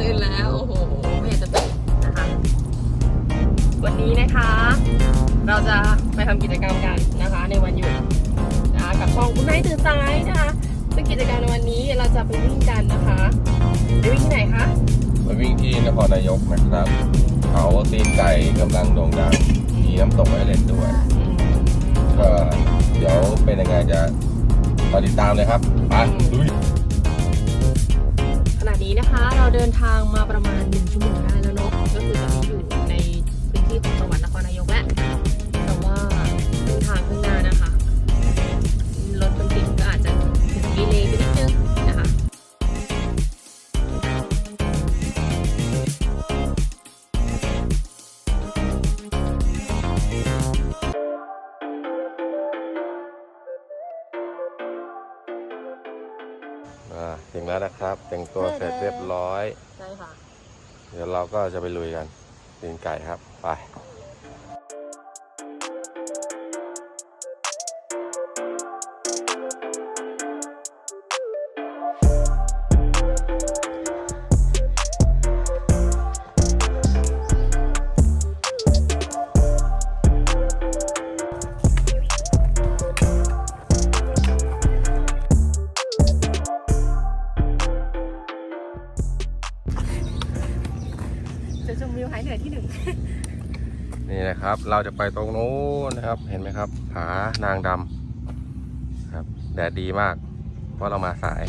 ตื่นแล้ว โอ้โหไม่อยากจะตื่นนะคะ วันนี้นะคะ เราจะไปทำกิจกรรมกันนะคะ ในวันหยุดนะคะกับช่องคุณนายตื่นสายนะคะซึ่งกิจกรรมในวันนี้เราจะไปวิ่งกันนะคะไปวิ่งที่ไหนคะมาวิ่งที่นครนายกนะครับเขาตีนไก่กำลังโด่งดังมีน้ำตกไอเลนด้วยอืมก็เดี๋ยวเป็นยังไงจะมาติดตามเลยครับไปลุยข ณะนี้นะคะ เราเดินทางมาประมาณหนึ่งชั่วโมงได้แล้วเนาะก็คือตอนนี้อยู่ในพื้นที่ของจังหวัดนครนายกแล้ว แล้วนะครับ แต่งตัวเสร็จเรียบร้อย ใช่ค่ะ เดี๋ยวเราก็จะไปลุยกันตีนไก่ครับ ไป นี่นะครับ เราจะไปตรงนู้นนะครับ เห็นไหมครับ ผานางดำครับ แดดดีมาก เพราะเรามาสาย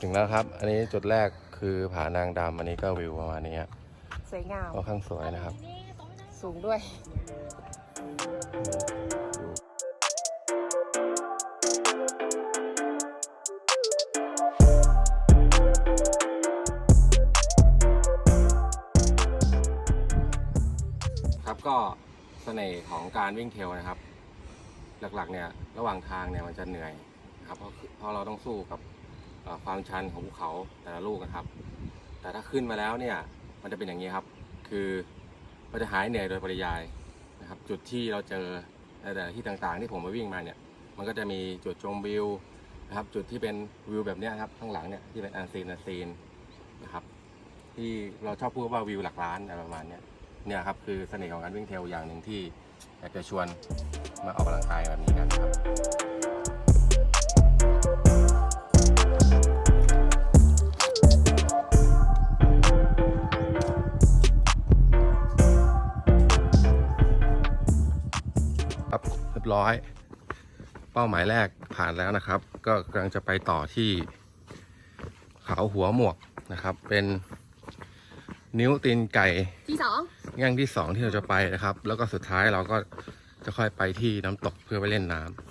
ถึงแล้วครับ อันนี้จุดแรก คือผานางดำอันนี้ก็วิวประมาณนี้ครับสวยงาม ค่อนข้างสวยนะครับ สูงด้วย ครับก็เสน่ห์ของการวิ่งเทรลนะครับ หลักๆเนี่ยระหว่างทางเนี่ยมันจะเหนื่อยนะครับเพราะเพราะเราต้องสู้กับเอ่อ ความชันของภูเขาแต่ละลูกนะครับ แต่ถ้าขึ้นมาแล้วเนี่ยมันจะเป็นอย่างนี้ครับ คือมันจะหายเหนื่อยโดยปริยายนะครับ จุดที่เราเจอแต่ที่ต่างๆ ที่ผมมาวิ่งมาเนี่ย มันก็จะมีจุดชมวิวนะครับ จุดที่เป็นวิวแบบนี้ครับข้างหลังเนี่ยที่เป็นอันซีนอันซีนนะครับ ที่เราชอบพูดว่าวิวหลักล้านอะไรประมาณเนี้ยเนี่ยครับคือเสน่ห์ของการวิ่งเทลอย่างหนึ่งที่อยากจะชวนมาออกกำลังกายแบบนี้กันครับ ร้อย เป้าหมายแรกผ่านแล้วนะครับ ก็กำลังจะไปต่อที่เขาหัวหมวกนะครับ เป็นนิ้วตีนไก่ที่สองแง่งที่สองที่เราจะไปนะครับ แล้วก็สุดท้ายเราก็จะค่อยไปที่น้ำตกเพื่อไปเล่นน้ำ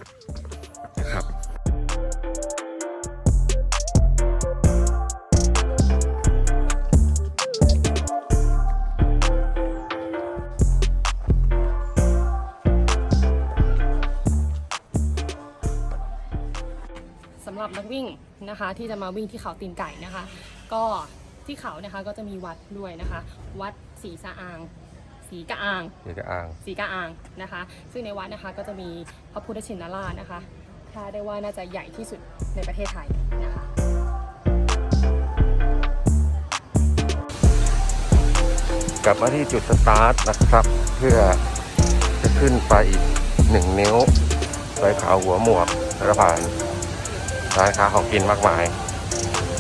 หรับนักวิ่งนะคะ ที่จะมาวิ่งที่เขาตีนไก่นะคะ ก็ที่เขานะคะก็จะมีวัดด้วยนะคะ วัดศรีสะอางศรีกะอางเดี๋ยวจะอ้าง ศรีกะอางนะคะ ซึ่งในวัดนะคะก็จะมีพระพุทธชินราชนะคะคาดได้ว่าน่าจะใหญ่ที่สุดในประเทศไทยนะคะ กลับมาที่จุดสตาร์ทนะครับ เพื่อจะขึ้นไปอีกหนึ่งนิ้วไปเขาหัวหมวกแล้วก็ผ่าน ร้านค้าของกินมากมาย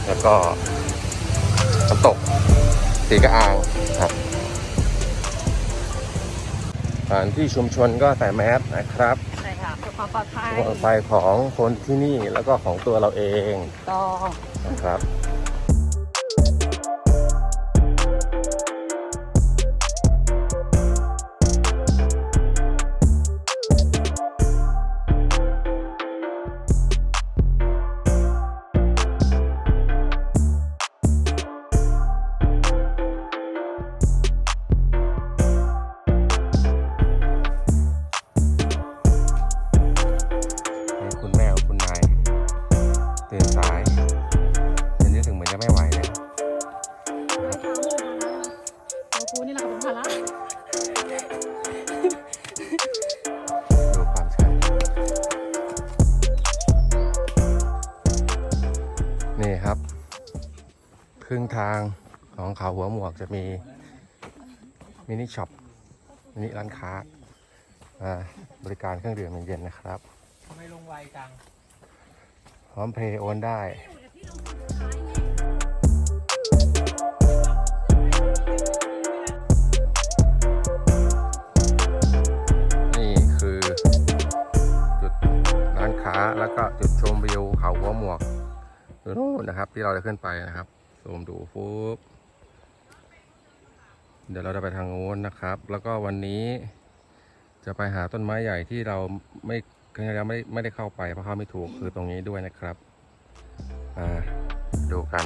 แล้วก็น้ำตกสีกระอางครับสถานที่ชุมชนก็ใส่แมสนะครับใช่ค่ะเพื่อความปลอดภัยปลอดภัยของคนที่นี่แล้วก็ของตัวเราเองต้องนะครับ ทางของเขาหัวหมวกจะมีมินิช็อปมินิร้านค้าอ่าบริการเครื่องดื่มเย็นๆนะครับทำไมลงไวจังพร้อมเพย์โอนได้นี่คือจุดร้านค้าแล้วก็จุดชมวิวเขาหัวหมวกอยู่นู่นนะครับ ที่เราจะขึ้นไปนะครับ ซูมดูปุ๊บเดี๋ยวเราจะไปทางโน้นนะครับ แล้วก็วันนี้จะไปหาต้นไม้ใหญ่ที่เราไม่ครั้งที่แล้วไม่ไม่ได้เข้าไปเพราะเข้าไม่ถูกคือตรงนี้ด้วยนะครับ อ่า ดูกัน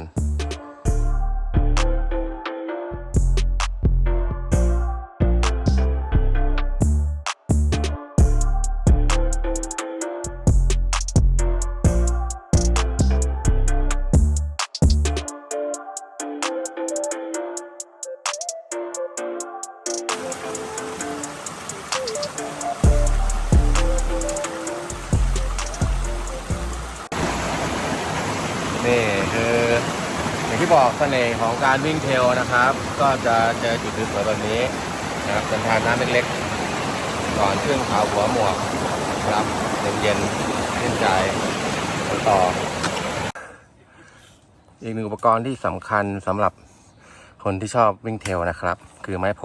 บอกเสน่ห์ของการวิ่งเทลนะครับ ก็จะเจอจุดสวยๆแบบนี้นะครับเป็นทางน้ำเล็กๆ ก่อนขึ้นเขาหัวหมวกครับเย็นๆชื่นใจต่อ อีกหนึ่งอุปกรณ์ที่สำคัญสำหรับคนที่ชอบวิ่งเทลนะครับ คือไม้โพ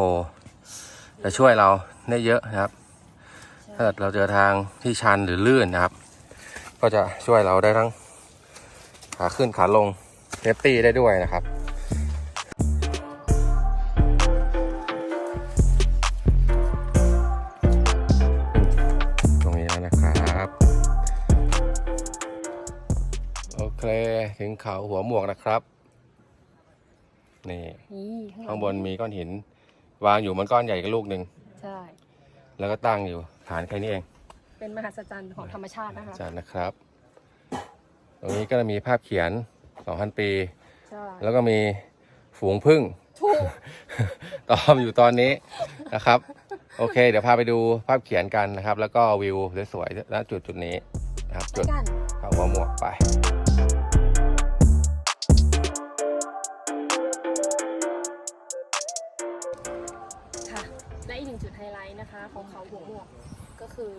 จะช่วยเราได้เยอะนะครับ ถ้าเราเจอทางที่ชันหรือลื่นนะครับ ก็จะช่วยเราได้ทั้งขาขึ้นขาลง เซฟตี้ได้ด้วยนะครับตรงนี้แล้วนะครับโอเค ถึงเขาหัวหมวกนะครับนี่นี่ข้างบนมีก้อนหิน วางอยู่มันก้อนใหญ่กับลูกหนึ่งใช่ แล้วก็ตั้งอยู่ฐานแค่นี้เอง เป็นมหัศจรรย์ของธรรมชาตินะคะจัดนะครับ ตรงนี้ก็จะมีภาพเขียน 2,000 ปี ใช่แล้วก็มีฝูงพึ่ง ถูก ตอมอยู่ตอนนี้นะครับ โอเค เดี๋ยวพาไปดูภาพเขียนกันนะครับ แล้วก็วิวสวยๆณจุดจุดๆนี้นะครับไปจุดกัน เขาหัวหมวกไป ค่ะและอีกหนึ่งจุดไฮไลท์นะคะ ของเขาหัวหมวก ก็คือ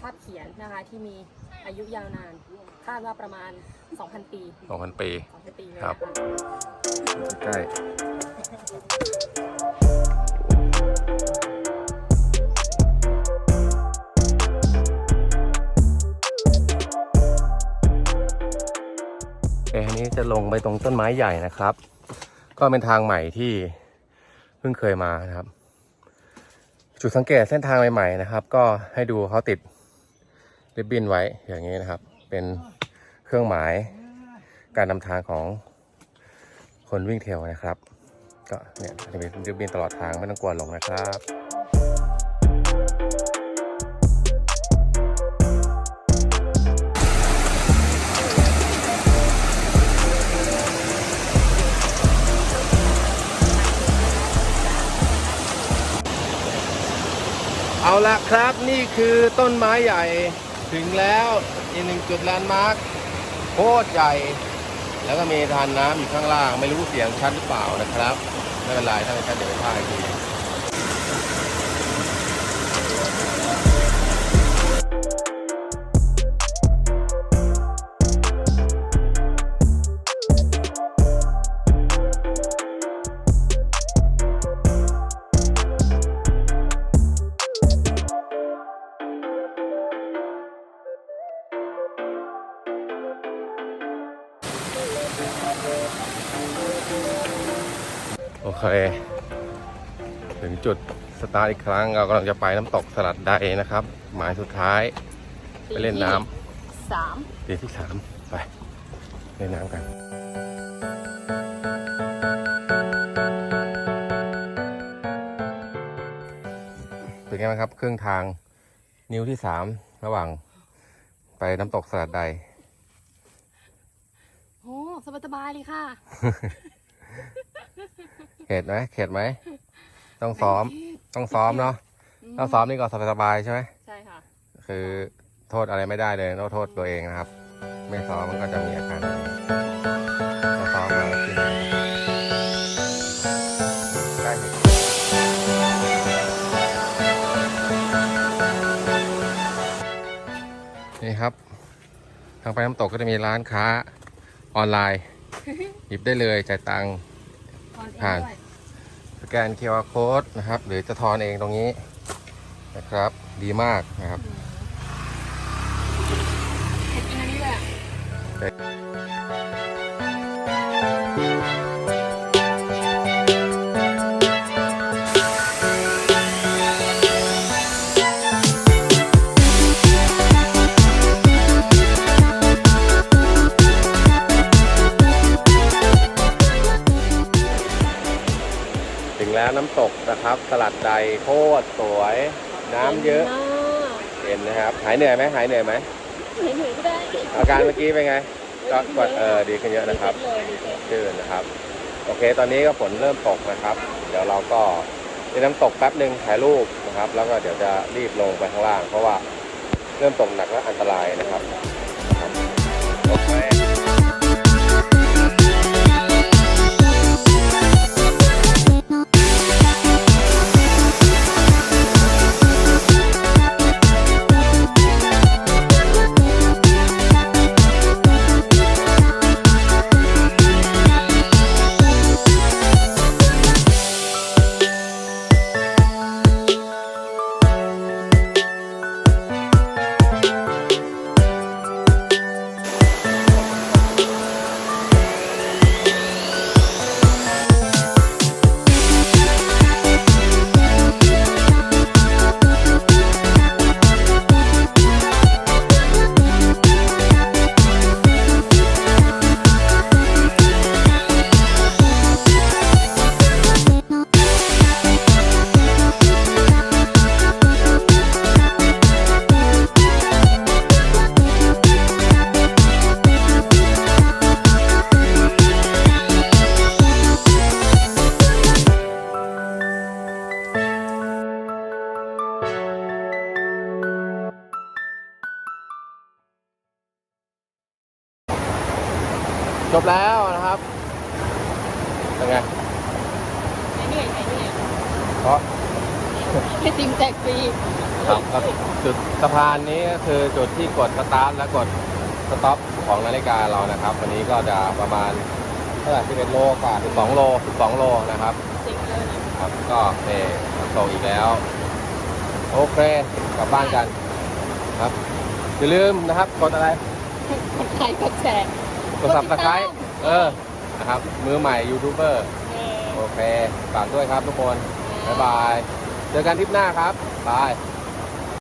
ภาพเขียนนะคะที่มีอายุยาวนาน คาดว่าประมาณ 2,000 ปี2,000ปี 2,000 ปีเลยครันะบคะใกล้เอ้อันนี้จะลงไปตรงต้นไม้ใหญ่นะครับ ก็เป็นทางใหม่ที่เพิ่งเคยมานะครับ จุดสังเกตเส้นทางใหม่ๆนะครับ ก็ให้ดูเขาติดริบบิ้นไว้อย่างนี้นะครับ เป็นเครื่องหมายการนำทางของคนวิ่งเทลนะครับ ก็เนี่ยจะมีริบบิ้นตลอดทางไม่ต้องกลัวหลงนะครับ ละครับนี่คือต้นไม้ใหญ่ถึงแล้วอีกหนึ่งจุดแลนด์มาร์คโคตรใหญ่ แล้วก็มีทานน้ำอยู่ข้างล่าง ไม่รู้เสียงชัดหรือเปล่านะครับ ไม่เป็นไรถ้าไม่ชัดเดี๋ยวไปพากอีกที เคถึงจุดสตาร์ทอีกครั้ง เรากำลังจะไปน้ำตกสลัดใดนะครับ หมายสุดท้าย ไปเล่นน้สามำปีที่สามไปเล่นน้ำกันเป็นไงบ้างครับครึ่งทางนิ้วที่สามระหว่าง ไปน้ำตกสลัดใดโอ้สบายๆเลยค่ะ เข็ดไหมเข็ดไหมเต้องซ้อม ต้องซ้อมเนาะถ้าซ้อมนี่ก็สบายๆใช่ไหมใช่ค่ะ คือโทษอะไรไม่ได้เลยต้องโทษตัวเองนะครับ ไม่ซ้อมมันก็จะมีอาการแบบนี้ถ้าซ้อมมาขึ้นได้เห็นนี่ครับ ทางไปน้ำตกก็จะมีร้านค้าออนไลน์ หยิบได้เลยจ่ายตังค์ ผ่านสแกน QR code นะครับ หรือจะทอนเองตรงนี้นะครับ ดีมากนะครับ น้ำตกนะครับสลัดใดโคตรสวย น้ำเยอะมากเห็นนะครับ หายเหนื่อยไหมหายเหนื่อยไหมเห็นหนูก็ได้อาการเมื่อกี้เป็นไง ก็กดเออดีขึ้นเยอะนะครับเลยดีเจชื่นนะครับ โอเค ตอนนี้ก็ฝนเริ่มตกนะครับ เดี๋ยวเราก็เล่นน้ำตกแป๊บหนึ่งถ่ายรูปนะครับ แล้วก็เดี๋ยวจะรีบลงไปข้างล่าง เพราะว่าเริ่มตกหนักและอันตรายนะครับครับ จบแล้วนะครับเป็นไงหายเหนื่อยหายเหนื่อยเพราะให้ติมแจกฟรีครับครับจุดสะพานนี้ก็คือจุดที่กดสตาร์ทและกดสต็อปของนาฬิกาเรานะครับ วันนี้ก็จะประมาณเท่าไหร่11โลกว่า12โล12โลนะครับสิงเลยนะครับก็เอตกอีกแล้ว โอเคกลับบ้านกันครับอย่าลืมนะครับกดอะไรกดไลค์กดแชร์ก ดสับตะไคร้เออนะครับมือใหม่ยูทูบเบอร์เออโอเคฝากด้วยครับทุกคน บ๊ายบาย เจอกันทริปหน้าครับบาย